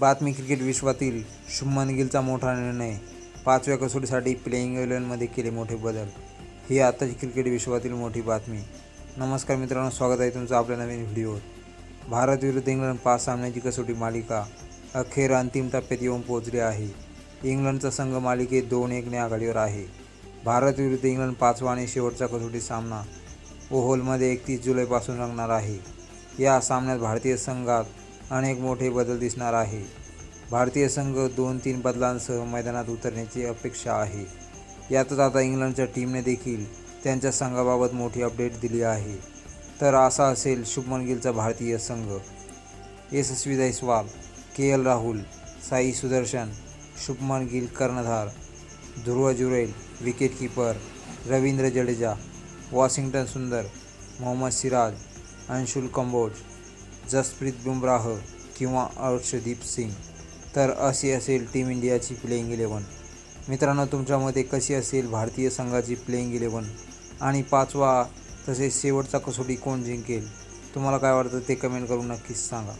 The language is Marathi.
बातमी क्रिकेट विश्वातील शुभमन गिलचा मोठा निर्णय. पाचव्या कसोटीसाठी प्लेईंग इलेव्हनमध्ये केले मोठे बदल. ही आताची क्रिकेट विश्वातील मोठी बातमी. नमस्कार मित्रांनो स्वागत आहे तुमचं आपल्या नवीन व्हिडिओवर. भारत विरुद्ध इंग्लंड पाच सामन्याची कसोटी मालिका अखेर अंतिम टप्प्यात येऊन पोहोचली आहे. इंग्लंडचा संघ मालिकेत दोन एकने आघाडीवर आहे. भारत विरुद्ध इंग्लंड पाचवा आणि शेवटचा कसोटी सामना ओहोलमध्ये एकतीस जुलैपासून रंगणार आहे. या सामन्यात भारतीय संघात अनेक मोठे बदल दिसणार आहे. भारतीय संघ दोन तीन बदलांसह मैदानात उतरण्याची अपेक्षा आहे. यातच आता इंग्लंडच्या टीमने देखील त्यांच्या संघाबाबत मोठी अपडेट दिली आहे. तर असा असेल शुभमन गिलचा भारतीय संघ. यशस्वी जयस्वाल के एल राहुल साई सुदर्शन शुभमन गिल कर्णधार ध्रुव जुरेल विकेटकीपर रवींद्र जडेजा वॉशिंग्टन सुंदर मोहम्मद सिराज अंशुल कंबोज जसप्रीत बुमराह किंवा अर्षदीप सिंग. तर अशी असेल टीम इंडियाची प्लेईंग इलेवन मित्रांनो तुमच्या मते कशी असेल भारतीय संघाची प्लेईंग इलेवन आणि पाचवा तसेच शेवटचा कसोटी कोण जिंकेल? तुम्हाला काय वाटतं ते कमेंट करून नक्कीच सांगा.